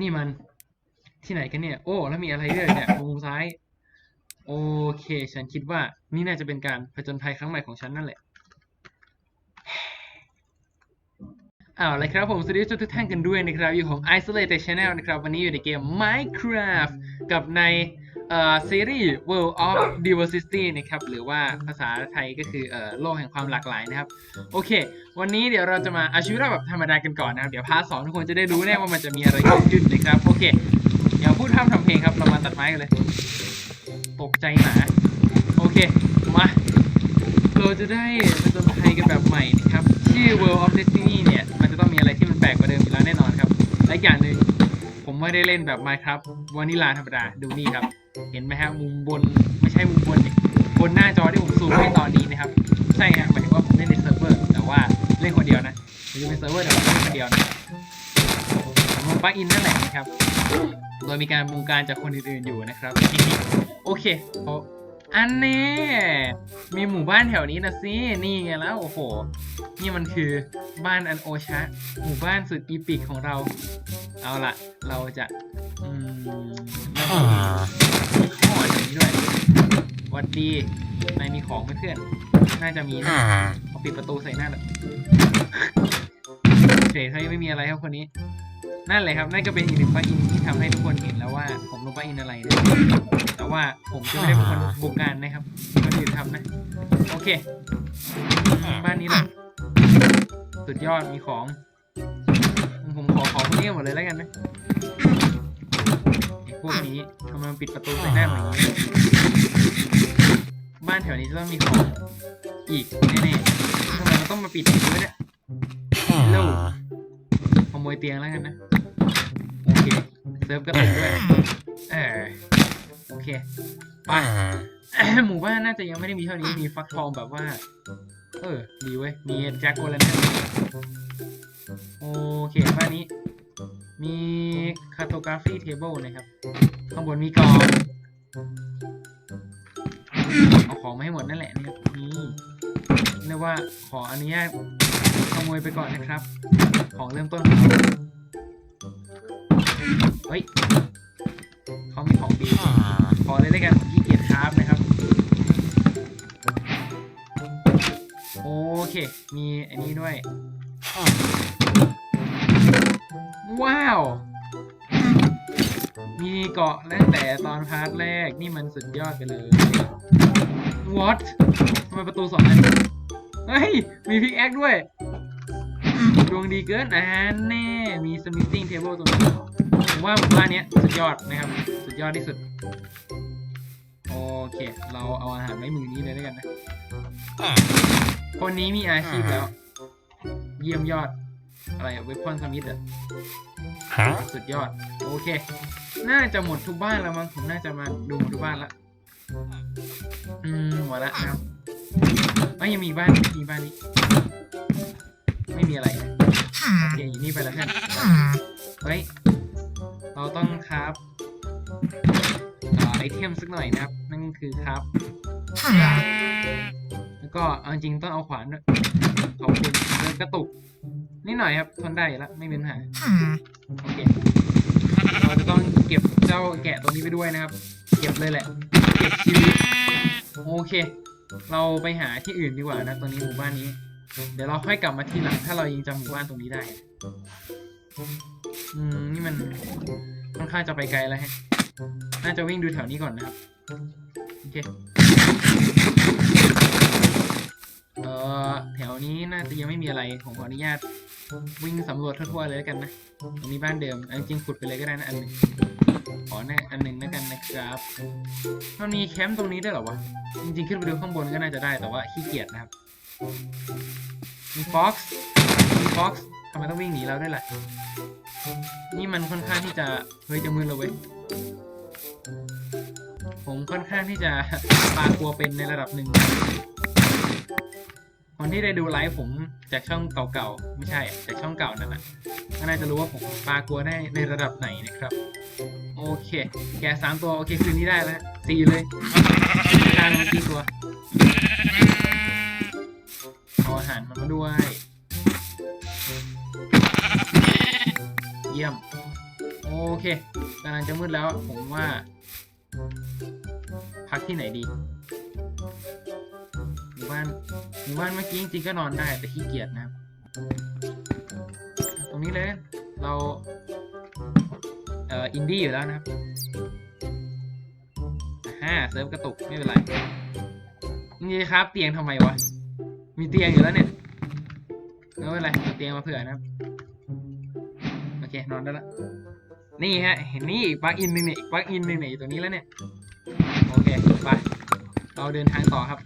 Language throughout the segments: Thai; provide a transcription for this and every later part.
นี่มันที่ไหนกันเนี่ย โอ้ แล้วมีอะไรด้วยเนี่ยมุมซ้าย โอเค ฉันคิดว่านี่น่าจะเป็นการผจญภัยครั้งใหม่ของฉันนั่นแหละอ้าวเลยครับผมสวัสดีทุกท่านกันด้วยนะครับ อยู่ของ Isolated Channel นะครับ วันนี้อยู่ในเกม Minecraft กับใน ซีรีส์ World of Diversity นะครับ หรือว่าภาษาไทยก็คือเอ่อโลกแห่งความหลากหลายนะครับ โอเค วันนี้เดี๋ยวเราจะมาอาชีวิตเราแบบธรรมดากันก่อนนะครับ เดี๋ยวพาร์ทสองทุกคนจะได้รู้แน่ว่ามันจะมีอะไรเกิดขึ้นนะครับ โอเคเดี๋ยวพูดทำทำเพลงครับ เรามาตัดไม้กันเลย ตกใจหมา โอเค มาเราจะได้ผจญภัยกันแบบใหม่นะครับที่ World of Destiny เนี่ย มันจะต้องมีอะไรที่มันแปลกกว่าเดิมอยู่แล้วแน่นอนครับ และอย่างหนึ่งผมไม่ได้เล่นแบบ Minecraft วานิลาธรรมดา ดูนี่ครับ เห็นไหมฮะมุมบนไม่ใช่มุมบนดิบนหน้าจอที่ผมซูมให้ตอนนี้นะครับ ใช่ฮะหมายถึงว่าผมเล่นในเซิร์ฟเวอร์แต่ว่าเล่นคนเดียวนะหรือเป็นเซิร์ฟเวอร์แต่ว่าเล่นคนเดียวนะผมลงปลั๊กอินนั่นแหละนะครับโดยมีการบงการจากคนอื่นๆอยู่นะครับโอเคเพราอันแน่มีหมู่บ้านแถวนี้นะสินี่ไงแล้วโอ้โห นี่มันคือบ้านอันโอชะ หมู่บ้านสุดอีปิกของเรา เอาละเราจะอืมน่าจะมีข้ออย่างนี้ด้วยห วัดดีนายมีของไหมเพื่อน น่าจะมีนะเอาปิดประตูใส่หน้าเลยเฉยๆไม่มีอะไรครับคนนี้ นั่นแหละครับนั่นก็เป็นอีกหนึ่งปลั๊กอินที่ทำให้ทุกคนเห็นแล้วว่า ผมลงปลั๊กอินอะไรนะแต่ว่าผมจะไม่ได้เป็นคนบงการนะครับคนอื่นทำนะ โอเค บ้านนี้แหละสุดยอดมีของ ผมขอของพวกนี้หมดเลยแล้วกันนะไอ้พวกนี้ทำไมมันปิดประตูใส่หน้าเหมือนนี้ บ้านแถวนี้จะต้องมีของอีกแน่ๆทำไมมันต้องมาปิดอย่างนี้วะเนี่ยเร็วขโมยเตียงแล้วกันนะ โอเค เซิร์ฟก็ติดด้วย เออ โอเคไปหมู่บ้านน่าจะยังไม่ได้มีเท่านี้ มีฟักทองแบบว่า เออ ดีเว้ย มีแจ็คโอแลนเทนโอเค บ้านนี้ มีคาโตกราฟีเทเบิลนะครับ ข้างบนมีกล่องเอา ของมาให้หมดนั่นแหละนะครับนี่เรียกว่าขออนุญาตขโมยไปก่อนนะครับ ของเริ่มต้นของเราเฮ้ยเขามีของดีขอเลยแล้วกันผมขี้เกียจคราฟนะครับ โอเค มีอันนี้ด้วย ว้าว มีเกาะตั้งแต่ตอนพาร์ทแรกนี่มันสุดยอดไปเลย what ทำไมประตูสองอันเฮ้ย มีพิกแอคด้วย ดวงดีเกินอ่าแน่ มีสมิ t ติ้งเทเบิลตรงนี้ผมว่าหมู่บ้านเนี้ยสุดยอดนะครับ สุดยอดที่สุด โอเค เราเอาอาหารไว้มือนี้เลยแล้วกันนะ คนนี้มีอาชีพแล้ว เยี่ยมยอด อะไรอะเวพอนสมิธอะสุดยอด โอเค น่าจะหมดทุกบ้านแล้วมั้ง ผมน่าจะมาดูหมดทุกบ้านละ อืมหมดละนะครับไม่ยังมีบ้านนี้มีบ้านนี้ไม่มีอะไรนะโอเคอยู่นี่ไปแล้วกันเฮ้ยเราต้องครับอ่าไอเทมสักหน่อยนะครับ นั่นก็คือครับแล้วก็เอาจริงต้องเอาขวานด้วยขอบคุณเดินกระตุกนิดหน่อยครับทนได้อยู่แล้วไม่มีปัญหาโอเค เราจะต้องเก็บเจ้าแกะตัวนี้ไปด้วยนะครับ เก็บเลยแหละ เก็บชีวิตโอเค เราไปหาที่อื่นดีกว่านะตัวนี้หมู่บ้านนี้ เดี๋ยวเราค่อยกลับมาทีหลังถ้าเรายังจำหมู่บ้านตรงนี้ได้ อืมนี่มันค่อนข้างจะไปไกลแล้วฮะ น่าจะวิ่งดูแถวนี้ก่อนนะครับ โอเค เออแถวนี้น่าจะยังไม่มีอะไรผมขออนุญาตวิ่งสำรวจทั่วๆเลยแล้วกันนะตรงนี้บ้านเดิมเอาจริงขุดไปเลยก็ได้นะอันหนึ่งขอแน่อันหนึ่งแล้วกันนะครับมันมีแคมป์ตรงนี้ได้หรอวะจริงๆขึ้นไปดูข้างบนก็น่าจะได้แต่ว่าขี้เกียจนะครับมีฟ็อกซ์มีฟ็อกซ์ทำไมต้องวิ่งหนีเราด้วยล่ะนี่มันค่อนข้างที่จะเฮ้ยจะมือเราเว้ยผมค่อนข้างที่จะปลากลัวเป็นในระดับหนึ่ง คนที่ได้ดูไลฟ์ผมจากช่องเก่าๆไม่ใช่จากช่องเก่านั่นแหละก็น่าจะรู้ว่าผมปลากลัวได้ในระดับไหนนะครับ โอเค แกสามตัว โอเคคืนนี้ได้แล้วสี่เลยทานมากี่ตัวเอาอาหารมันมาด้วย เยี่ยม โอเคกำลังจะมืดแล้วผมว่า พักที่ไหนดี บ้านหมู่บ้านเมื่อกี้จริงๆก็นอนได้แต่ขี้เกียจนะครับ ตรงนี้เลยเราเอ่ออินดี้อยู่แล้วนะครับฮ่าเซิร์ฟกระตุกไม่เป็นไรนี่ครับเตียงทำไมวะ มีเตียงอยู่แล้วเนี่ยไม่เป็นไรเอาเตียงมาเผื่อนะครับโอเคนอนได้ละนี่ฮะ เห็นนี่อีกปลั๊กอินหนึ่งเนี่ยอีกปลั๊กอินหนึ่งเนี่ยอยู่ตรงนี้แล้วเนี่ย โอเค ไป เราเดินทางต่อครับ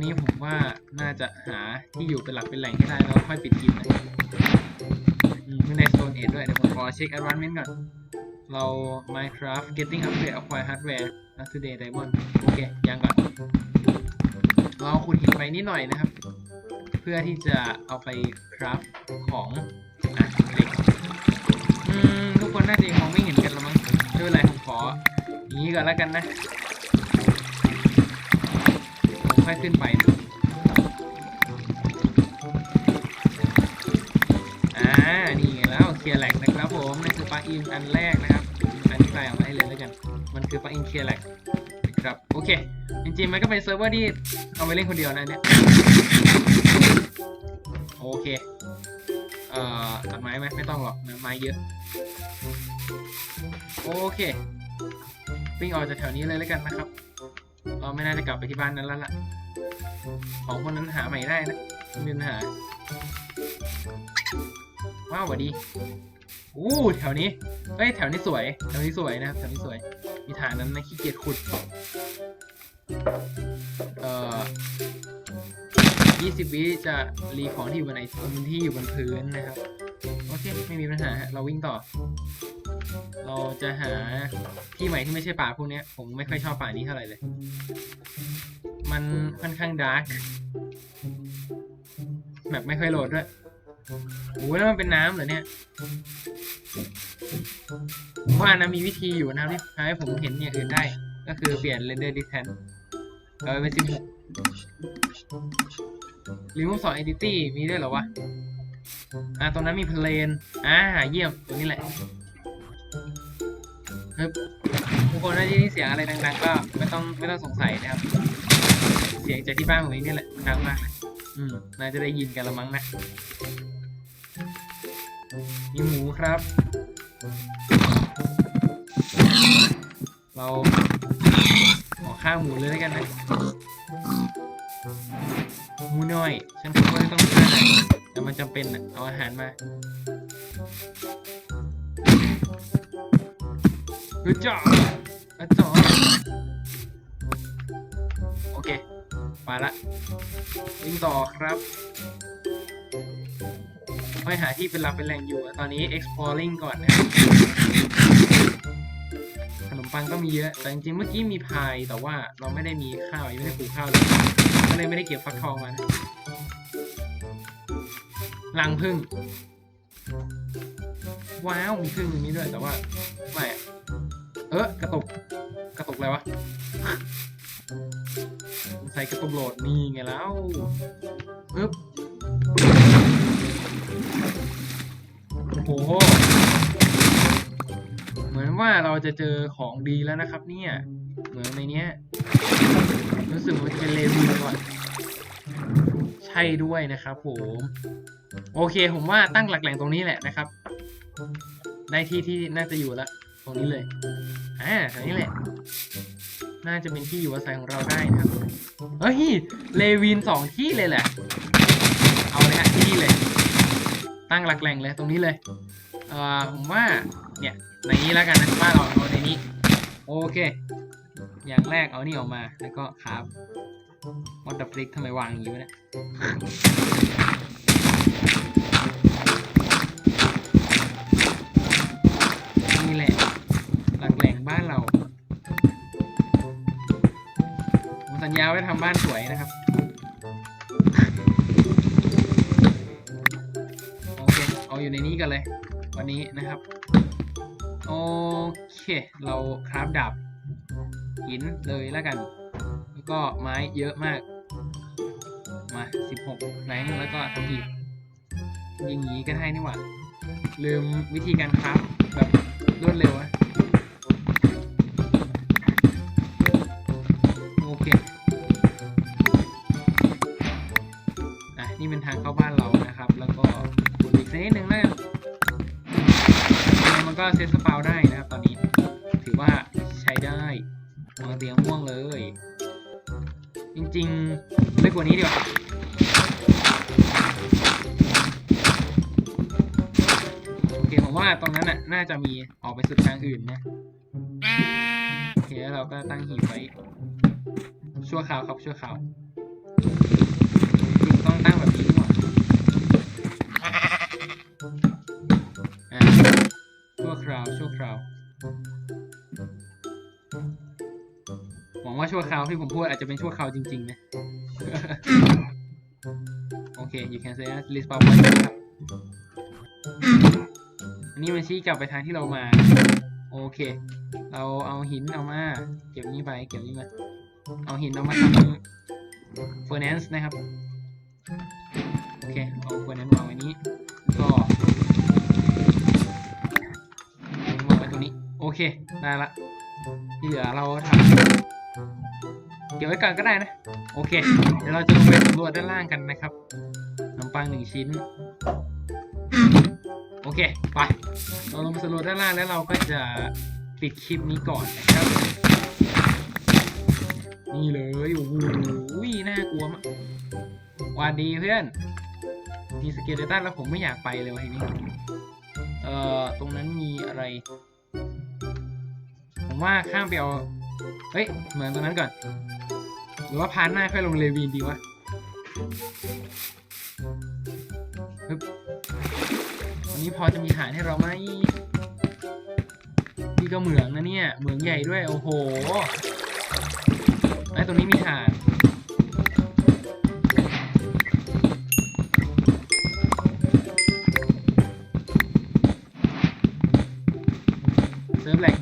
นนี้ผมว่าน่าจะหาที่อยู่เป็นหลักเป็นแหล่งให้ได้แล้วค่อยปิดคลิปนะมีในโซนเอด้วย เดี๋ยวผมขอเช็ค advancement ก่อน เรา Minecraft getting upgrade acquire hardware up to date diamond โอเค ยังก่อน เราขุดหินไปนิดหน่อยนะครับ เพื่อที่จะเอาไปคราฟของอะเหล็กอืมทุกคนน่าจะมองไม่เห็นกันแล้วมั้งไม่เป็นไรผมขออย่างนี้ก่อนแล้วกันนะ ค่อยขึ้นไปนะอ่า นี่ไงแล้วเคลียร์แหลกนะครับผมนั่นคือปลั๊กอินอันแรกนะครับอธิบายออกมาให้เลยแล้วกัน มันคือปลั๊กอินเคลียร์แหลกนะครับ โอเค จริงๆ มันก็เป็นเซิร์ฟเวอร์ที่เอาไปเล่นคนเดียวนะเนี่ย โอเค เอ่อ ตัดไม้ไหมไม่ต้องหรอกนะไม้เยอะ โอเค วิ่งออกจากแถวนี้เลยแล้วกันนะครับ เราไม่น่าจะกลับไปที่บ้านนั้นแล้วล่ะ ของคนนั้นหาใหม่ได้นะไม่มีปัญหา ว้าวสวัสดี อู้แถวนี้ เฮ้ยแถวนี้สวย แถวนี้สวยนะครับแถวนี้สวย มีฐานนั้นนะขี้เกียจขุด เอ่อ20 วิจะรีของที่อยู่บนไหนที่อยู่บนพื้นนะครับ โอเค ไม่มีปัญหาฮะเราวิ่งต่อ เราจะหาที่ใหม่ที่ไม่ใช่ป่าพวกนี้ผมไม่ค่อยชอบป่านี้เท่าไหร่เลย มันค่อนข้างดาร์กแบบไม่ค่อยโหลดด้วยโอ้ยแล้วมันเป็นน้ำเหรอเนี่ยผมว่านะมีวิธีอยู่นะที่ทำให้ผมเห็นอย่างอื่นได้ ก็คือเปลี่ยน render distance เอาไปเป็นสิบหก remove สอง entity มีด้วยเหรอวะ อ่าตรงนั้นมีเพลน อ่า เยี่ยม ตรงนี้แหละ ทุกคนถ้าที่นี่เสียงอะไรดังๆก็ไม่ต้องไม่ต้องสงสัยนะครับ เสียงจากที่บ้านผมเองนี่แหละมันดังมากเลยอืมน่าจะได้ยินกันละมั้งนะมีหมูครับ เราขอข้าวหมูเลยแล้วกันนะหมูน้อย ฉันคิดว่าต้องฆ่านแต่มันจำเป็นอะเอาอาหารมา เฮ้ยจ่ออะจ่อโอเค มาละวิ่งต่อครับค่อยหาที่เป็นหลักเป็นแหล่งอยู่ตอนนี้ exploring ก่อนนะขนมปังก็มีเยอะ แต่จริงๆ เมื่อกี้มีพาย แต่ว่าเราไม่ได้มีข้าว ยังไม่ได้ปลูกข้าวเลย ก็เลยไม่ได้เก็บฟักทองมานะรังพึ่ง ว้าว มีพึ่งตรงนี้ด้วย แต่ว่า เออกระตุกกระตุกอะไรวะใส่กระตุกโหลดนี่ไงแล้วปึ๊บโอ้โหเหมือนว่าเราจะเจอของดีแล้วนะครับเนี่ยเหมือนในเนี้ยรู้สึกว่าจะเป็นเลวินก่อนใช่ด้วยนะครับผมโอเคผมว่าตั้งหลักแหล่งตรงนี้แหละนะครับ ได้ที่ที่น่าจะอยู่แล้ว ตรงนี้เลย อ่าตรงนี้แหละ น่าจะเป็นที่อยู่อาศัยของเราได้นะครับ เฮ้ย เลวินสองที่เลยแหละ เอาเลยฮะที่นี่เลย ตั้งหลักแหล่งเลยตรงนี้เลย เอ่อ ผมว่า เนี่ย ในนี้แล้วกันนะบ้าเราเอาในนี้ โอเค อย่างแรกเอานี่ออกมา แล้วก็ครับมอดดับฟลิกทำไมวางอย่างนี้วะเนี่ย ผมสัญาไว้ทำบ้านสวยนะครับโอเคเอาอยู่ในนี้กันเลย วันนี้นะครับโอเค เราคราฟดาบหินเลยแล้วกัน แล้วก็ไม้เยอะมาก มา 16แรงแล้วก็ทำอีกยิงอย่างนี้ก็ได้นี่หว่าลืมวิธีการคราฟแบบรวดเร็วอะ เซตสปาวได้นะครับตอนนี้ถือว่าใช้ได้วางเตียงม่วงเลย จริงๆเล็กกว่านี้ดีกว่าโอเคผมว่าตรงนั้นน่ะน่าจะมีออกไปสุดทางอื่นนะโอเคแล้วเราก็ตั้งหีบไว้ชั่วคราวครับชั่วคราวจริงต้องตั้งแบบนี้ดีกว่าาวชั่วคราว หวังว่าชั่วคราวที่ผมพูดอาจจะเป็นชั่วคราวจริงๆนะ โอเค you can say that list power point ครับ อันนี้มันชี้กลับไปทางที่เรามา โอเค เราเอาหินเอามา เก็บนี้ไป เก็บนี้มา เอาหินเอามาทำเฟอร์แนนซ์นะครับ โอเค เอาเฟอร์แนนซ์วางไว้นี้ ก็ เค ได้ละที่เหลือเราทำเก็บไว้ก่อนก็ได้นะ โอเค เดี๋ยวเราจะลงไปสำรวจด้านล่างกันนะครับขนมปังหนึ่งชิ้น โอเค ไป เราลงไปสำรวจด้านล่างแล้วเราก็จะปิดคลิปนี้ก่อนนะครับ นี่เลย โอ้โหน่ากลัวมากวัสดีเพื่อนมีสเกเลตันแล้วผมไม่อยากไปเลยวันนี้ เอ่อ ตรงนั้นมีอะไร ว่าข้ามไปเอา เฮ้ย เหมือนตรงนั้นก่อน หรือว่าพาร์ทหน้าค่อยลงเลวีนดีวะฮึบวันนี้พอจะมีฐานให้เราไหมนี่ก็เหมืองนะเนี่ย เหมืองใหญ่ด้วย โอ้โหไอ้ตรงนี้มีฐานเซิร์ฟแหลก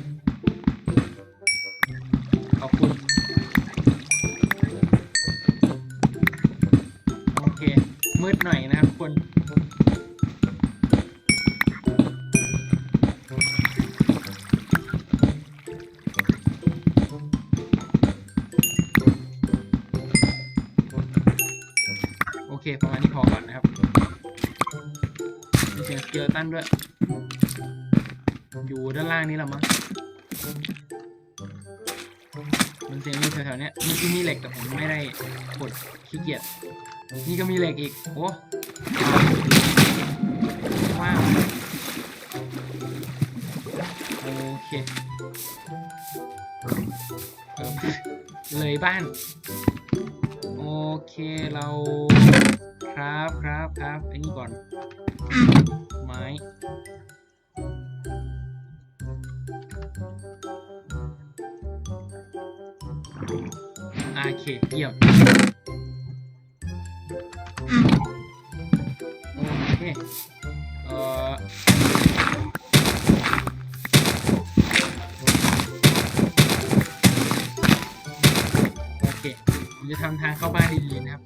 สียงสเกลตันด้วย อยู่ด้านล่างนี้แหละมั้งมันเสียงอยู่แถวๆนี้มีที่มีเหล็กแต่ผมไม่ได้กดขี้เกียจนี่ก็มีเหล็กอีกโอ้ว้าวโอเคเลยบ้าน โอเคเราครับครับครับไอ้นี่ก่อน ไม้ โอเค เยี่ยม โอเค เอ่อโอเค ผมจะทำทางเข้าบ้านดีๆนะครับ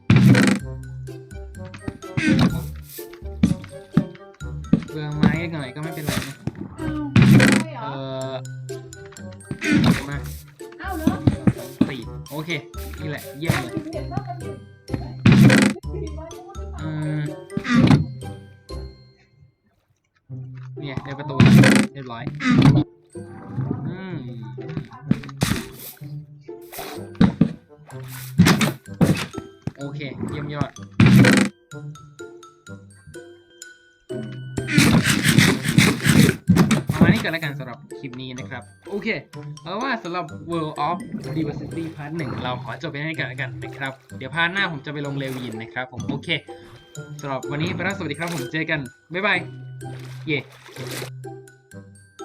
เบืองไม้หน่อยก็ไม่เป็นไรนะอ้าวเอไม่เหรออมาอ้าวเหรอสี่โอเค นี่แหละเยี่ยมเลยเห็นว่ามันมีมีไว้ตรงนั้นอืมเนี่ยในประตูเรียบร้อยอืมโอเค เยี่ยมยอด กันแล้วกันสำหรับคลิปนี้นะครับ โอเค เอาว่าสำหรับ World of Diversity Part 1 เราขอจบไปให้กันแล้วกันนะครับ เดี๋ยวพาร์ทหน้าผมจะไปลงเลวินนะครับผมโอเคสำหรับวันนี้ไปแล้วสวัสดีครับผมเจอกัน บ๊ายบาย เย่